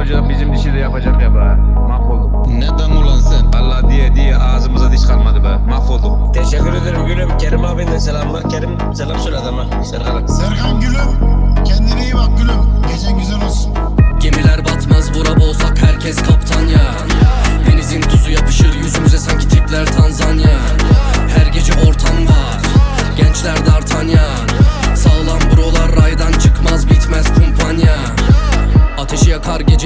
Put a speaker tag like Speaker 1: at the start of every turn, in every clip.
Speaker 1: Hoca bizim dişi de yapacak ya be. Mahvoldum.
Speaker 2: Neden ulan sen?
Speaker 1: Allah diye diye ağzımıza diş kalmadı be. Mahvoldum.
Speaker 3: Teşekkür ederim gülüm. Kerim abinin selamlar. Kerim selam söyle adama. Serkan'a.
Speaker 4: Serkan gülüm. Kendine iyi bak gülüm. Gecen güzel olsun.
Speaker 5: Gemiler batmaz bura olsak herkes kaptan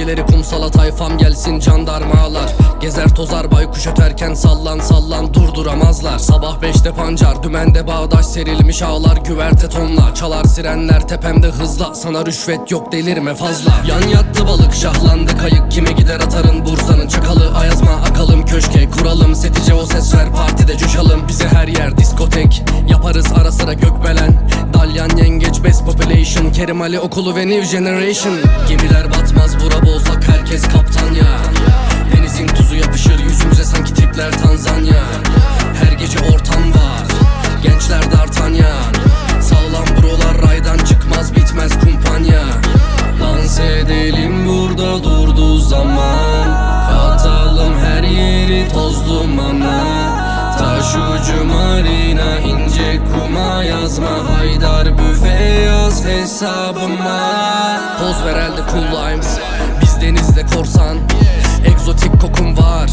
Speaker 5: geceleri kumsala tayfam gelsin jandarmalar. Gezer tozar baykuş öterken sallan sallan durduramazlar. Sabah beşte pancar dümende bağdaş serilmiş ağlar güverte tonla Çalar sirenler tepemde hızla sana rüşvet yok delirme fazla. Yan yattı balık şahlandı kayık kime gider atarın bursanın çakalı. Ayazma akalım köşke kuralım setice o ses ver partide coşalım. Bize her yer diskotek yaparız ara sıra gökbelen. Dalyan yengeç best population Kerim Ali okulu ve new generation. Gemiler batmaz bura olsak herkes kaptan ya. Denizin tuzu yapışır yüzümüze sanki tipler Tanzanya. Her gece ortam var Gençler d'Artagnan Sağlam brolar raydan çıkmaz bitmez kumpanya. Dans edelim burada durduğu zaman. Katalım her yeri toz dumana. Taş ucu marina ince kuma yazma. Haydar yaz hesabıma Poz ver elde cool Biz denizde korsan. Egzotik kokum var.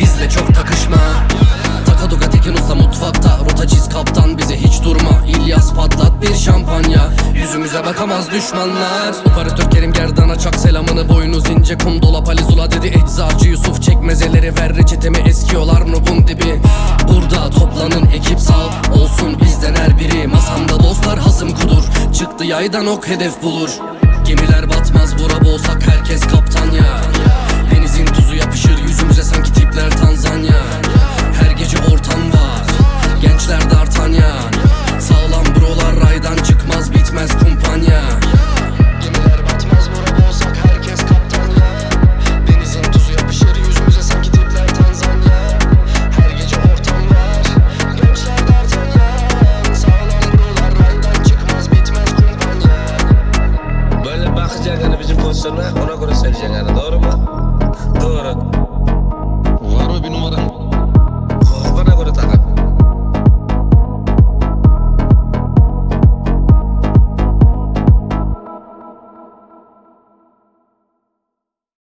Speaker 5: Bizle çok takışma. Takaduka tekin usta mutfakta. Rota çiz kaptan bize hiç durma. İlyas patlat bir şampanya. Yüzümüze bakamaz düşmanlar. Operatör Kerim Gerdan'a çak selamını. Boynuz ince kum dolap Ali Zula dedi. Eczacı Yusuf çekmezeleri ver reçetemi. Eskiyorlar nubun dibi? Burada toplanın ekip sağ olsun. Bizden her biri Masamda yaydan ok hedef bulur. Gemiler batmaz bura olsak